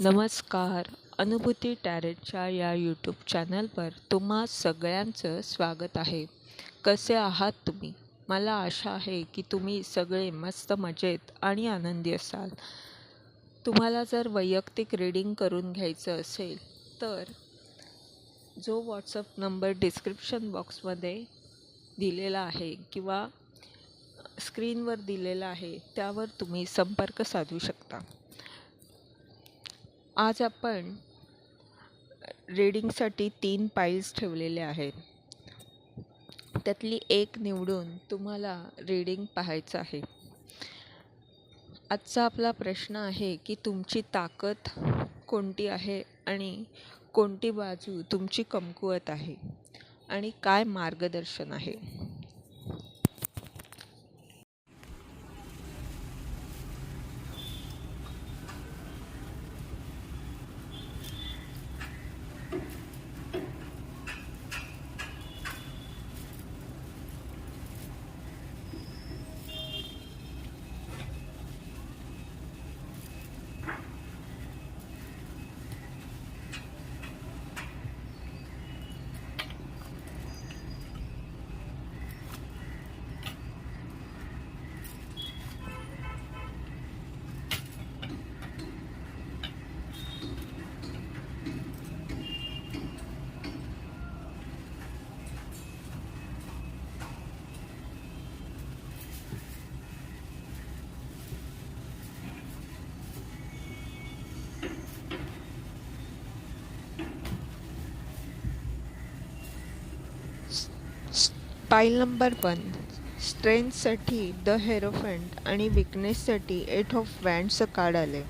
नमस्कार. अनुभूती टॅरेटच्या या यूट्यूब चॅनलवर तुम्हा सगळ्यांचं स्वागत आहे. कसे आहात तुम्ही? मला आशा आहे की तुम्ही सगळे मस्त मजेत आणि आनंदी असाल. तुम्हाला जर वैयक्तिक रीडिंग करून घ्यायचं असेल तर जो व्हॉट्सअप नंबर डिस्क्रिप्शन बॉक्समध्ये दिलेला आहे किंवा स्क्रीनवर दिलेला आहे त्यावर तुम्ही संपर्क साधू शकता. आज आपण रीडिंगसाठी तीन पाईल्स ठेवलेले आहेत. त्यातली एक निवडून तुम्हाला रीडिंग पाहायचं आहे. आजचा आपला प्रश्न आहे की तुमची ताकद कोणती आहे आणि कोणती बाजू तुमची कमकुवत आहे आणि काय मार्गदर्शन आहे? पाईल नंबर वन स्ट्रेंथसाठी द हेरोफंट आणि विकनेससाठी एट ऑफ वँडचं कार्ड आले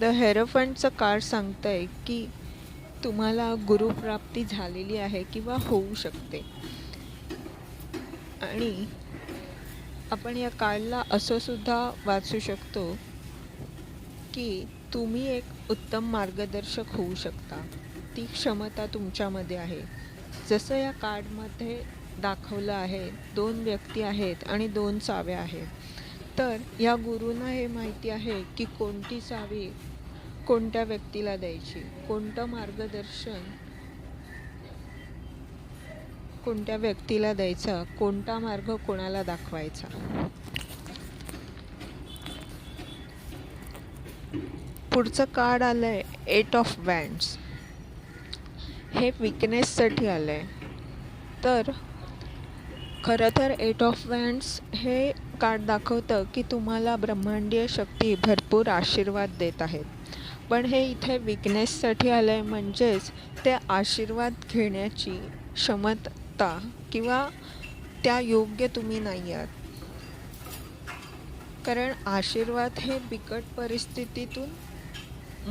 द हेरोफंटचं कार्ड सांगतं आहे की तुम्हाला गुरुप्राप्ती झालेली आहे किंवा होऊ शकते. आणि आपण या कार्डला असं सुद्धा वाचू शकतो की तुम्ही एक उत्तम मार्गदर्शक होऊ शकता. ती क्षमता तुमच्यामध्ये आहे. जसं या कार्डमध्ये दाखवलं आहे. दोन व्यक्ती आहेत आणि दोन चाव्या आहेत. तर या गुरुंना हे माहिती आहे की कोणती चावी कोणत्या व्यक्तीला द्यायची? कोणतं मार्गदर्शन कोणत्या व्यक्तीला द्यायचा? कोणता मार्ग कोणाला दाखवायचा? पुढचं कार्ड आलं आहे एट ऑफ बँड्स हे विकनेससाठी आलं आहे तर खरं तर एट ऑफ वँड्स हे कार्ड दाखवतं की तुम्हाला ब्रह्मांडीय शक्ती भरपूर आशीर्वाद देत आहेत. पण हे इथे विकनेससाठी आलं आहे म्हणजेच ते आशीर्वाद घेण्याची क्षमता किंवा त्या योग्य तुम्ही नाही आहात. कारण आशीर्वाद हे बिकट परिस्थितीतून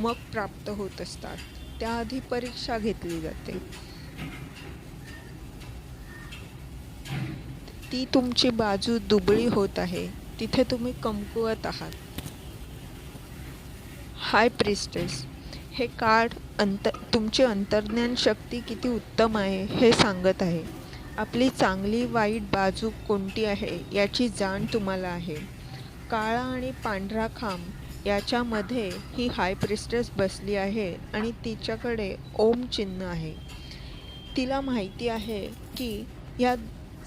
मग प्राप्त होत असतात. त्याआधी परीक्षा घेतली जाते. ती तुमची बाजू दुबळी होत आहे. तिथे तुम्ही कमकुवत आहात. हाय प्रिस्टेस हे कार्ड अंतर तुमची अंतर्ज्ञान शक्ती किती उत्तम आहे हे सांगत आहे. आपली चांगली वाईट बाजू कोणती आहे याची जाण तुम्हाला आहे. काळा आणि पांढरा खांब याच्यामध्ये ही हाय प्रिस्टेस बसली आहे आणि तिच्याकडे ओम चिन्ह आहे. तिला माहिती आहे की या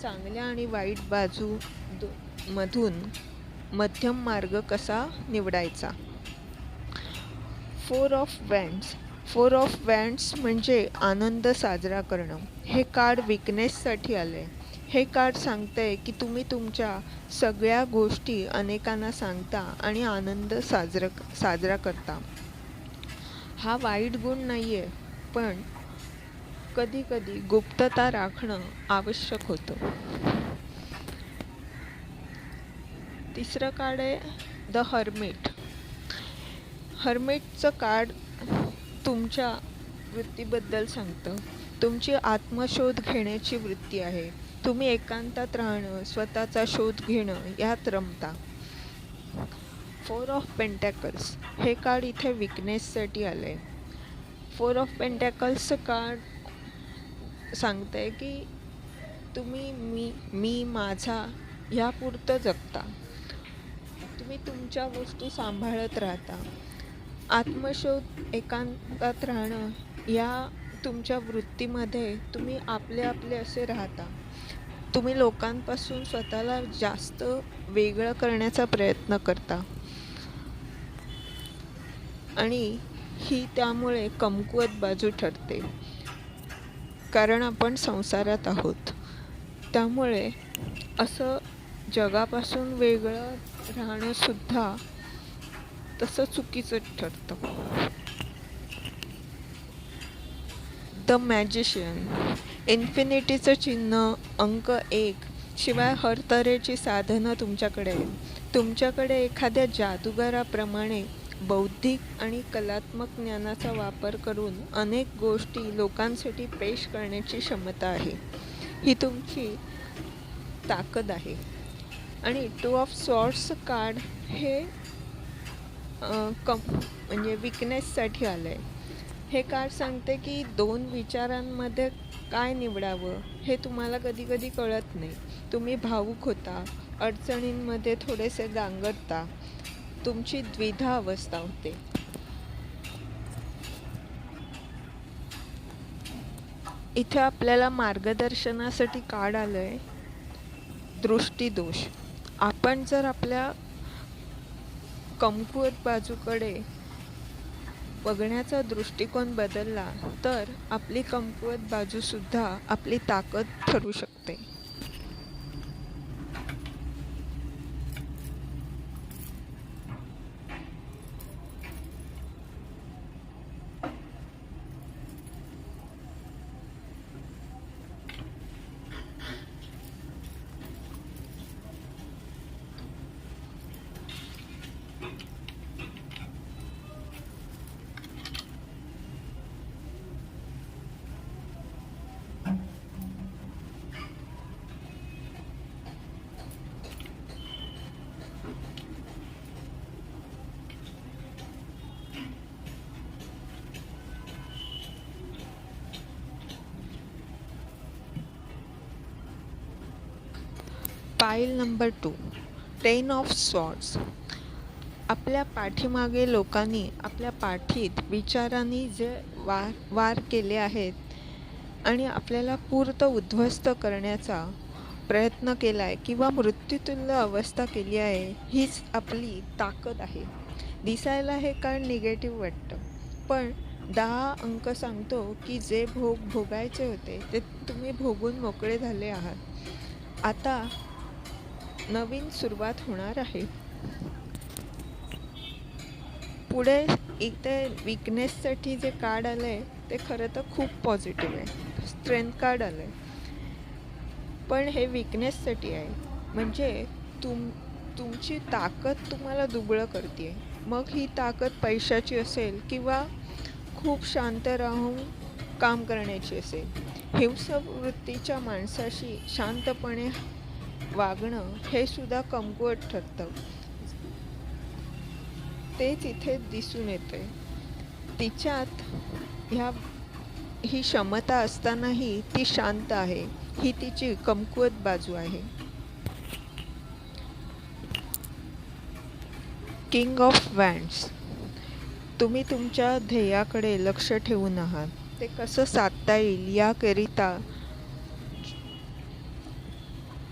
चांगल्या आणि वाईट बाजू मधून मध्यम मार्ग कसा निवडायचा? Four of wands four of wands म्हणजे आनंद साजरा करणं. हे कार्ड विकनेससाठी आलं आहे हे कार्ड सांगतं आहे की तुम्ही तुमच्या सगळ्या गोष्टी अनेकांना सांगता आणि आनंद साजरा साजरा करता. हा वाईट गुण नाही आहे पण कधीकधी गुप्तता राखणं आवश्यक होतं. तिसरं कार्ड आहे द हर्मिट. हर्मिटचं कार्ड तुमच्या वृत्तीबद्दल सांगतं. तुमची आत्मशोध घेण्याची वृत्ती आहे. तुम्ही एकांतात राहणं स्वतःचा शोध घेणं यात रमता. फोर ऑफ पेंटॅकल्स हे कार्ड इथे विकनेससाठी आलं आहे फोर ऑफ पेंटॅकल्सचं कार्ड सांगते आहे की तुम्ही मी मी माझा ह्यापुरतं जगता. तुम्ही तुमच्या वस्तू सांभाळत राहता. आत्मशोध एकांतात राहणं या तुमच्या वृत्तीमध्ये तुम्ही आपले आपले असे राहता. तुम्ही लोकांपासून स्वतःला जास्त वेगळं करण्याचा प्रयत्न करता. आणि ही त्यामुळे कमकुवत बाजू ठरते. कारण आपण संसारात आहोत. त्यामुळे असं जगापासून वेगळं राहणंसुद्धा तसं चुकीचं ठरतं. द मॅजिशियन इन्फिनिटीचं चिन्ह अंक एक. शिवाय हर तऱ्हेची साधनं तुमच्याकडे आहेत. तुमच्याकडे एखाद्या जादूगाराप्रमाणे बौद्धिक आणि कलात्मक ज्ञानाचा वापर करून अनेक गोष्टी लोकांसाठी पेश करण्याची क्षमता आहे. ही तुमची ताकद आहे. आणि टू ऑफ सॉर्ट्स कार्ड हे कम म्हणजे विकनेससाठी आलं आहे हे कार्ड सांगते की दोन विचारांमध्ये काय निवडावं हे तुम्हाला कधी कधी कळत नाही. तुम्ही भावूक होता अडचणींमध्ये थोडेसे गांगडता तुमची द्विधा अवस्था होते. इथे आपल्याला मार्गदर्शनासाठी कार्ड आलं आहे दृष्टीदोष. आपण जर आपल्या कमकुवत बाजूकडे बघण्याचा दृष्टिकोन बदलला तर आपली कमकुवत बाजूसुद्धा आपली ताकद ठरू शकते. Pile number two ten of swords आपल्या पाठीमागे लोकांनी आपल्या पाठीत विचारांनी जे वार वार केले आहेत आणि आपल्याला पूर्त उद्ध्वस्त करण्याचा प्रयत्न केला आहे किंवा मृत्यूतुल्य अवस्था केली आहे हीच आपली ताकद आहे. दिसायला हे कारण निगेटिव्ह वाटतं? पण दहा अंक सांगतो की जे भोग भोगायचे होते ते तुम्ही भोगून मोकळे झाले आहात. आता नवीन सुरुवात होणार आहे. पुढे इथे विकनेससाठी जे कार्ड आलं आहे ते खरं तर खूप पॉझिटिव्ह आहे. स्ट्रेंथ कार्ड आलं आहे पण हे विकनेससाठी आहे. म्हणजे तुम तुमची ताकद तुम्हाला दुबळं करते मग ही ताकद पैशाची असेल किंवा खूप शांत राहून काम करण्याची असेल. हिंसक वृत्तीच्या माणसाशी शांतपणे वागणं हे सुद्धा कमकुवत ठरतं. तेच इथे दिसून येते तिच्यात ह्या ही क्षमता असतानाही ती शांत आहे. ही तिची कमकुवत बाजू आहे. किंग ऑफ वँड्स तुम्ही तुमच्या ध्येयाकडे लक्ष ठेवून आहात. ते कसं साधता येईल याकरिता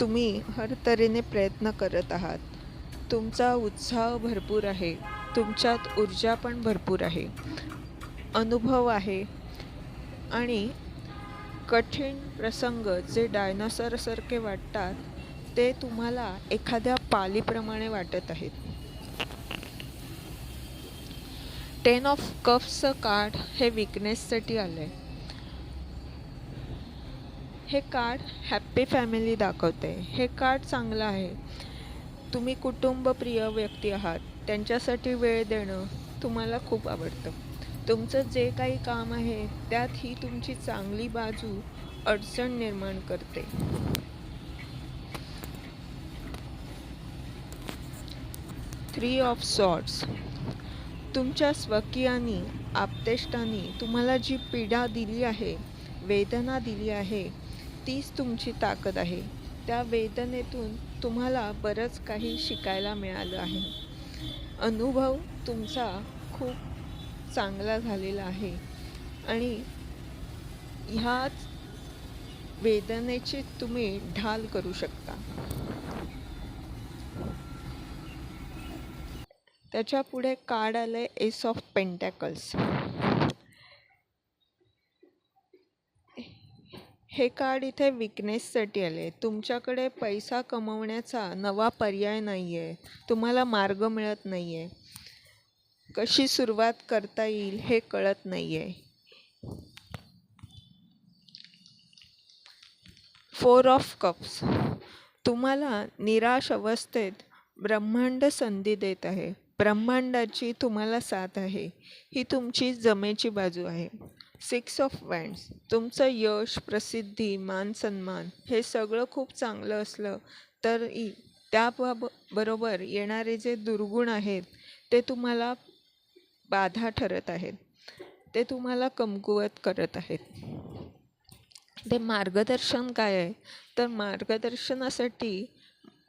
तुम्ही हर तऱ्हेने प्रयत्न करत आहात. तुमचा उत्साह भरपूर आहे. तुमच्यात ऊर्जा पण भरपूर आहे. अनुभव आहे. आणि कठीण प्रसंग जे डायनासॉरसारखे वाटतात ते तुम्हाला एखाद्या पालीप्रमाणे वाटत आहेत. टेन ऑफ कप्सचं कार्ड हे विकनेससाठी आलं आहे हे कार्ड हॅप्पी फॅमिली दाखवते. हे कार्ड चांगलं आहे. तुम्ही कुटुंबप्रिय व्यक्ती आहात. त्यांच्यासाठी वेळ देणं तुम्हाला खूप आवडतं. तुमचं जे काही काम आहे त्यात ही तुमची चांगली बाजू अडचण निर्माण करते. थ्री ऑफ सॉर्ट्स तुमच्या स्वकीयांनी आपतेष्टांनी तुम्हाला जी पीडा दिली आहे वेदना दिली आहे तीच तुमची ताकद आहे. त्या वेदनेतून तुम्हाला बरंच काही शिकायला मिळालं आहे. अनुभव तुमचा खूप चांगला झालेला आहे. आणि ह्याच वेदनेची तुम्ही ढाल करू शकता. त्याच्या पुढे कार्ड आहे एस ऑफ पेंटॅकल्स हे कार्ड इथे विकनेससाठी आले तुमच्याकडे पैसा कमवण्याचा नवा पर्याय नाही आहे तुम्हाला मार्ग मिळत नाही आहे कशी सुरुवात करता येईल हे कळत नाही आहे फोर ऑफ कप्स. तुम्हाला निराश अवस्थेत ब्रह्मांड संधी देत आहे. ब्रह्मांडाची तुम्हाला साथ आहे. ही तुमची जमेची बाजू आहे. सिक्स ऑफ वँड्स तुमचं यश प्रसिद्धी मान सन्मान हे सगळं खूप चांगलं असलं तरी त्या बरोबर येणारे जे दुर्गुण आहेत ते तुम्हाला बाधा ठरत आहेत. ते तुम्हाला कमकुवत करत आहेत. ते मार्गदर्शन काय आहे? तर मार्गदर्शनासाठी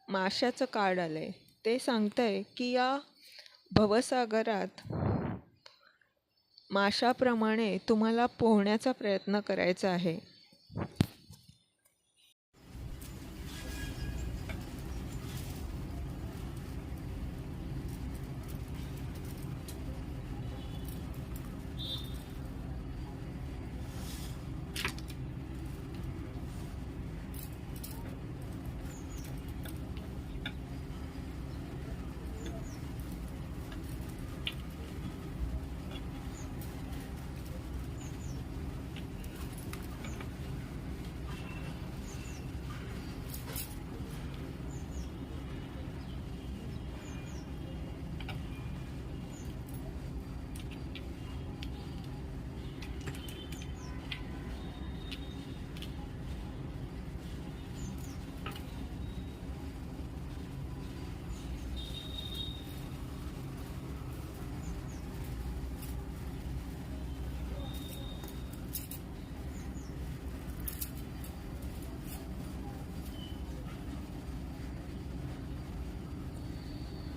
माशाचं कार्ड आलं आहे ते सांगतं आहे की या भवसागरात माशाप्रमाणे तुम्हाला पोहण्याचा प्रयत्न करायचा आहे.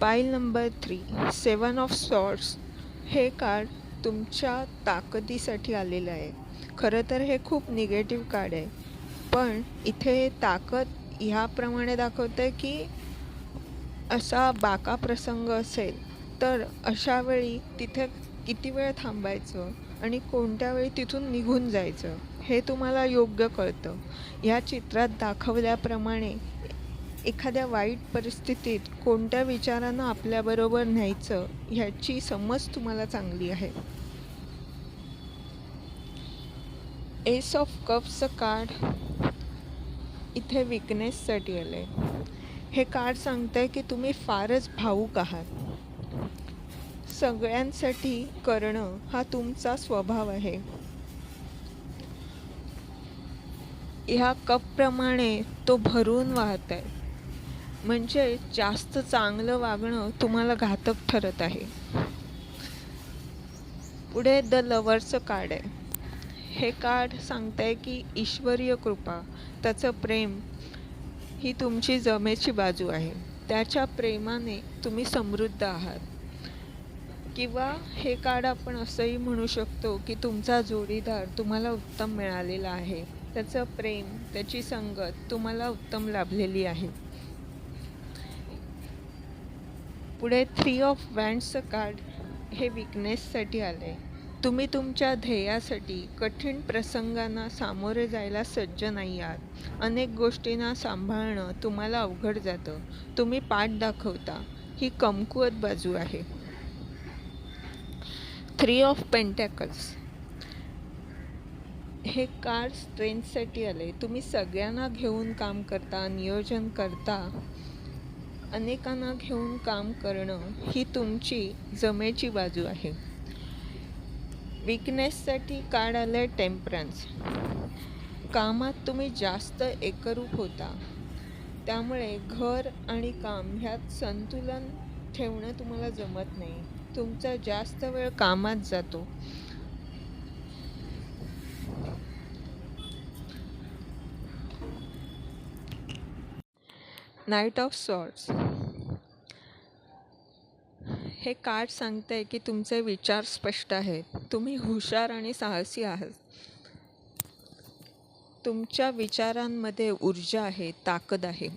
Pile number three seven of swords हे कार्ड तुमच्या ताकदीसाठी आलेलं आहे. खरं तर हे खूप निगेटिव्ह कार्ड आहे. पण इथे ताकद ह्याप्रमाणे दाखवतं आहे की असा बाका प्रसंग असेल तर अशा वेळी तिथे किती वेळ थांबायचं आणि कोणत्या वेळी तिथून निघून जायचं हे तुम्हाला योग्य कळतं. ह्या चित्रात दाखवल्याप्रमाणे एखाद्या वाईट परिस्थितीत कोणत्या विचारानं आपल्याबरोबर न्यायचं ह्याची समज तुम्हाला चांगली आहे. एस ऑफ कप्सचं कार्ड इथे विकनेससाठी आलं आहे हे कार्ड सांगतं आहे की तुम्ही फारच भाऊक आहात. सगळ्यांसाठी करणं हा तुमचा स्वभाव आहे. ह्या कपप्रमाणे तो भरून वाहत आहे म्हणजे जास्त चांगलं वागणं तुम्हाला घातक ठरत आहे. पुढे द लवरचं कार्ड आहे. हे कार्ड सांगतंय की ईश्वरीय कृपा त्याचं प्रेम ही तुमची जमेची बाजू आहे. त्याच्या प्रेमाने तुम्ही समृद्ध आहात. किंवा हे कार्ड आपण असंही म्हणू शकतो की तुमचा जोडीदार तुम्हाला उत्तम मिळालेला आहे. त्याचं प्रेम त्याची संगत तुम्हाला उत्तम लाभलेली आहे. पुढे थ्री ऑफ वँड्सचं कार्ड हे विकनेससाठी आलं आहे तुम्ही तुमच्या ध्येयासाठी कठीण प्रसंगांना सामोरे जायला सज्ज नाही आहात. अनेक गोष्टींना सांभाळणं तुम्हाला अवघड जातं. तुम्ही पाठ दाखवता. ही कमकुवत बाजू आहे. थ्री ऑफ पेंटॅकल्स हे कार स्ट्रेंथसाठी आले तुम्ही सगळ्यांना घेऊन काम करता नियोजन करता. अनेकांना घेऊन काम करणं ही तुमची जमेची बाजू आहे. विकनेससाठी कार्ड आलं आहे टेम्परन्स कामात तुम्ही जास्त एकरूप होता. त्यामुळे घर आणि काम ह्यात संतुलन ठेवणं तुम्हाला जमत नाही. तुमचा जास्त वेळ कामात जातो. नाईट ऑफ सॉर्ट्स हे कार्ड सांगते की तुमचे विचार स्पष्ट आहेत. तुम्ही हुशार आणि साहसी आहात. तुमच्या विचारांमध्ये ऊर्जा आहे ताकद आहे.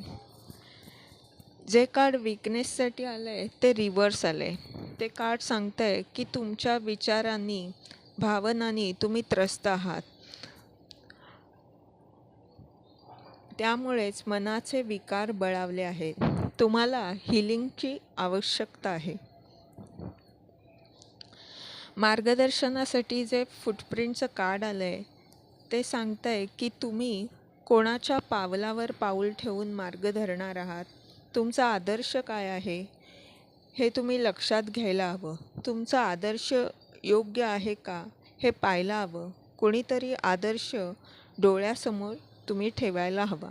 जे कार्ड विकनेससाठी आलं आहे ते रिव्हर्स आलं आहे ते कार्ड सांगतं आहे की तुमच्या विचारांनी भावनांनी तुम्ही त्रस्त आहात. त्यामुळेच मनाचे विकार बळावले आहेत. तुम्हाला हिलिंगची आवश्यकता आहे. मार्गदर्शनासाठी जे फुटप्रिंटचं कार्ड आलं आहे ते सांगतं आहे की तुम्ही कोणाच्या पावलावर पाऊल ठेवून मार्ग धरणार आहात? तुमचा आदर्श काय आहे? हे तुम्ही लक्षात घ्यायला हवं. तुमचा आदर्श योग्य आहे का? हे पाहायला हवं. कोणीतरी आदर्श डोळ्यासमोर तुम्ही ठेवायला हवा.